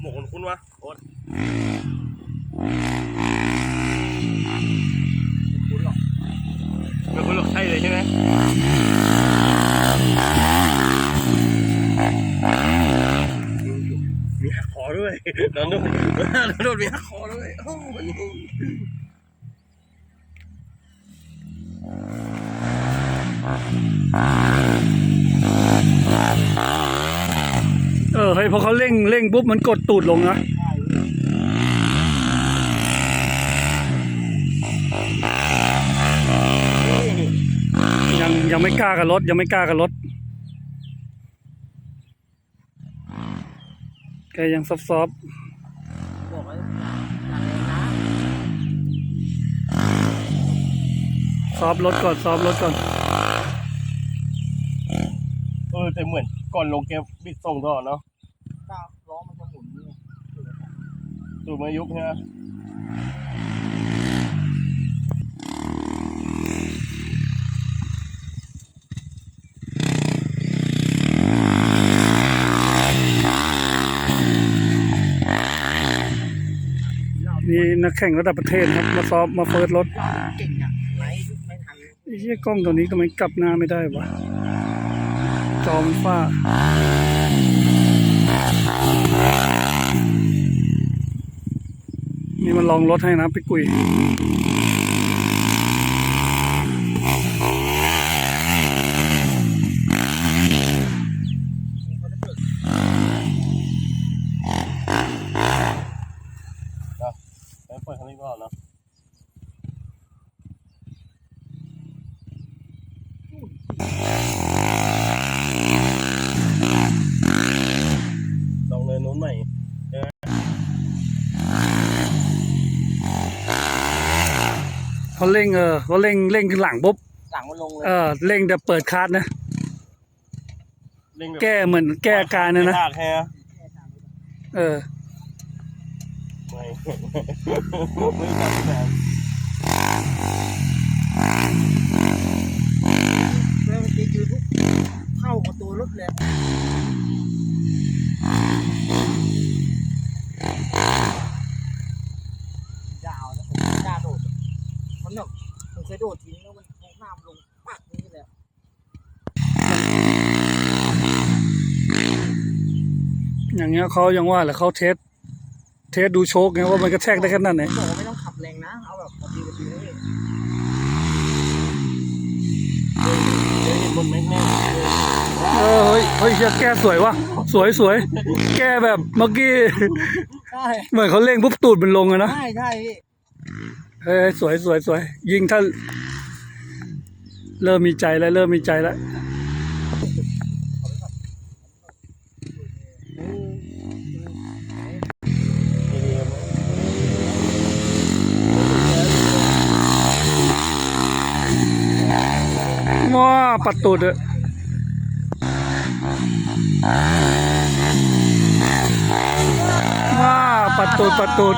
หมกคนคุ้นวะโอ๊ตคุ้นหรอกไม่คุ้นหรอกใช่เลยใช่ไหมมีหักคอด้วยนอนด้วยนอนด้วยมีหักคอด้วยโอ้โห เฮ้ยพอเขาเร่งเร่งปุ๊บมันกดตูดลงนะยังยังไม่กล้ากับรถยังไม่กล้ากับรถแกยังซอฟซอฟบซอฟรถก่อนซอฟรถก่อนเออแต่เหมือนก่อนลงแกบิดส่งตลอเนาะ ก้าวล้อมันจะหมุนนี่ ตูดมายุบใช่ไหมนี่นักแข่งระดับประเทศครับมาซ้อฟมาเฟิร์สรถเก่งอะไหนไม่ทันไอ้เหี้ยกล้องตัวนี้ทำไมกลับหน้าไม่ได้วะจอมฟ้า นี่มันลองรถให้นะพี่กุย แล้วเปิดคันนี้ก่อนเนาะลองเลยนู้นใหม่ เขาเร่งเออเขาเร่งเร่งขึ้นหลังปุ๊บหลังมันลงเลยเออเร่งแต่เปิดคาร์ดนะเร่งบบแก้เหมือนแก้อาการนะนะ ไม่ลากแฮะเออ ไม่ไม่ตัดแฟนแล้วมันจะยืนปุ๊บเข้ากับตัวรถเลยยาวนะผมไม่กล้าโดด มันแบบผมเคยโดดทิ้งแล้วมันหน้ามันลงปักนี่เลยอย่างเงี้ยเขายังว่าแหละเขาเทสเทสดูโชคไงว่ามันกระแทกได้ขนาดไหนบอกว่าไม่ต้องขับแรงนะเอาแบบพอดีพอดีเลยเดี๋ยวเห็นบนแม็กแน่เออเฮ้ยเฮ้ยเหี้ยแก้สวยวะสวยสวยแก้แบบเมื่อกี้ ใช่ เหมือนเขาเร่งปุ๊บตูดมันลงอะนะ ใช่ใช่พี่ เฮ้ยสวยสวยสวยยิ่งถ้า เริ่มมีใจแล้วเริ่มมีใจแล้วว้าปัดตูดอะว้าปัดตูดปัดตูด